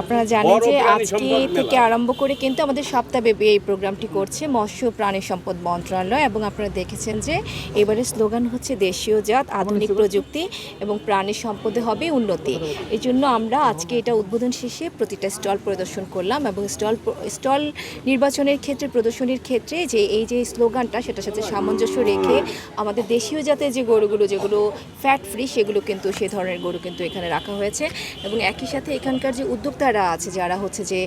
আপনারা জানেন যে আজকে থেকে আরম্ভ করে কিন্তু আমাদের সপ্তাহব্যাপী এই প্রোগ্রামটি করছে মৎস্য প্রাণী সম্পদ মন্ত্রণালয় এবং আপনারা দেখেছেন যে এবারে স্লোগান হচ্ছে দেশীয় জাত আধুনিক প্রযুক্তি এবং প্রাণী সম্পদে হবে উন্নতি। এই জন্য আমরা আজকে এটা উদ্বোধন শেষে প্রতিটা স্টল প্রদর্শন করলাম এবং স্টল স্টল নির্বাচনের ক্ষেত্রে প্রদর্শনীর ক্ষেত্রে যে এই যে স্লোগানটা সেটার সাথে সামঞ্জস্য রেখে আমাদের দেশীয় জাতের যে গরুগুলো যেগুলো ফ্যাট ফ্রি সেগুলো কিন্তু সে ধরনের গরু কিন্তু এখানে রাখা হয়েছে এবং একই সাথে এখানকার যে উদ্যোক্তারা আছে যারা হচ্ছে যে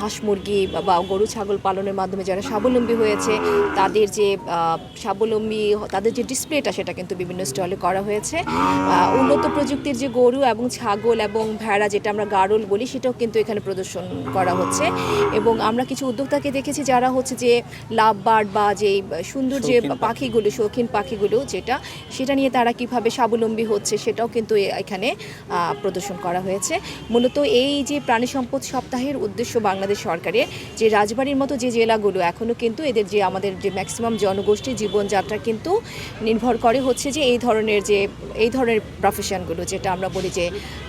হাঁস মুরগি বা- বা গরু ছাগল পালনের মাধ্যমে যারা স্বাবলম্বী হয়েছে তাদের যে স্বাবলম্বী তাদের যে ডিসপ্লেটা সেটা কিন্তু বিভিন্ন স্টলে করা হয়েছে। উন্নত প্রযুক্তির যে গরু এবং ছাগল এবং ভেড়া যেটা আমরা গাড়ল বলি সেটাও কিন্তু এখানে প্রদর্শন করা হচ্ছে। এবং আমরা কিছু উদ্যোক্তাকে দেখেছি যারা হচ্ছে যে লাভ বার্ড বা যে সুন্দর যে পাখিগুলো শৌখিন পাখিগুলো যেটা সেটা নিয়ে তারা কীভাবে স্বাবলম্বী হচ্ছে সেটাও কিন্তু এখানে প্রদর্শন করা হয়েছে। মূলত এই যে প্রাণী সম্পদ সপ্তাহের উদ্দেশ্য বাংলাদেশ সরকারের, যে রাজবাড়ির মতো যে জেলাগুলো এখনও কিন্তু এদের যে আমাদের যে ম্যাক্সিমাম জনগোষ্ঠী জীবনযাত্রা কিন্তু নির্ভর করে হচ্ছে যে এই ধরনের যে, এই ধরনের প্রফেশনগুলো যেটা আমরা বলি যে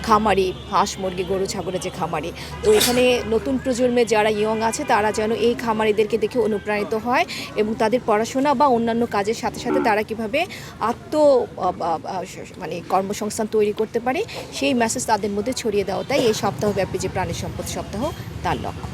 খামারি, হাঁস, মুরগি, গরু, ছাগলের যে খামারি। তো এখানে নতুন প্রজন্মের যারা ইয়ং আছে, তারা যেন এই খামারিদেরকে দেখে অনুপ্রাণিত হয় এবং তাদের পড়াশোনা বা অন্যান্য কাজের সাথে সাথে তারা কীভাবে আত্ম মানে কর্মসংস্থান তৈরি করতে পারে, সেই মেসেজ তাদের মধ্যে ছড়িয়ে দেওয়াটাই এই সপ্তাহব্যাপী যে প্রাণী সম্পদ সপ্তাহ তার লক্ষ্য